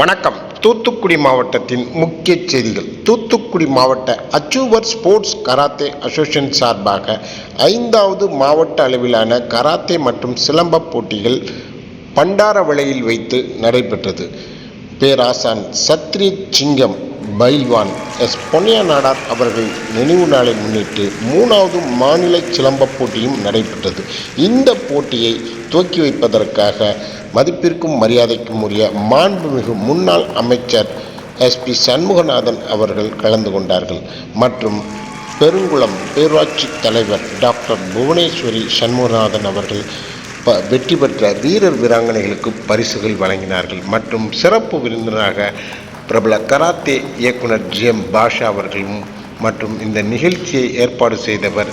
வணக்கம். தூத்துக்குடி மாவட்டத்தின் முக்கிய செய்திகள். தூத்துக்குடி மாவட்ட அச்சூவர் ஸ்போர்ட்ஸ் கராத்தே அசோசியேஷன் சார்பாக ஐந்தாவது மாவட்ட அளவிலான கராத்தே மற்றும் சிலம்ப போட்டிகள் பண்டாரவளையில் வைத்து நடைபெற்றது. பேராசான் சத்ரி சிங்கம் பைல்வான் எஸ். பொன்னியா நாடார் அவர்கள் நினைவு நாளை முன்னிட்டு மூணாவது மாநில சிலம்ப போட்டியும் நடைபெற்றது. இந்த போட்டியை துவக்கி வைப்பதற்காக மதிப்பிற்கும் மரியாதைக்கும் உரிய மாண்புமிகு முன்னாள் அமைச்சர் எஸ்பி சண்முகநாதன் அவர்கள் கலந்து கொண்டார்கள். மற்றும் பெருங்குளம் பேரூராட்சி தலைவர் டாக்டர் புவனேஸ்வரி சண்முகநாதன் அவர்கள் ப வெற்றி பெற்ற வீரர் வீராங்கனைகளுக்கு பரிசுகள் வழங்கினார்கள். மற்றும் சிறப்பு விருந்தினராக பிரபல கராத்தே இயக்குனர் ஜி எம் பாஷா அவர்களும் மற்றும் இந்த நிகழ்ச்சியை ஏற்பாடு செய்தவர்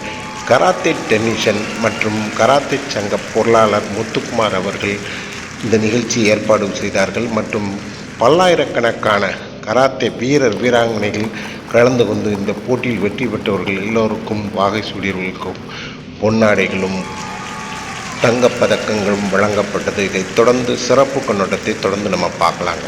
கராத்தே டென்னிஷன் மற்றும் கராத்தே சங்க பொருளாளர் முத்துக்குமார் அவர்கள் இந்த நிகழ்ச்சி ஏற்பாடு செய்தார்கள் மற்றும் பல்லாயிரக்கணக்கான கராத்தே வீரர் வீராங்கனைகள் கலந்து கொண்டு இந்த போட்டியில் வெற்றி பெற்றவர்கள் எல்லோருக்கும் வாகை சூடியவர்களுக்கும் பொன்னாடைகளும் தங்கப்பதக்கங்களும் வழங்கப்பட்டது. இதைத் தொடர்ந்து சிறப்பு கண்ணோட்டத்தை தொடர்ந்து நம்ம பார்க்கலாங்க.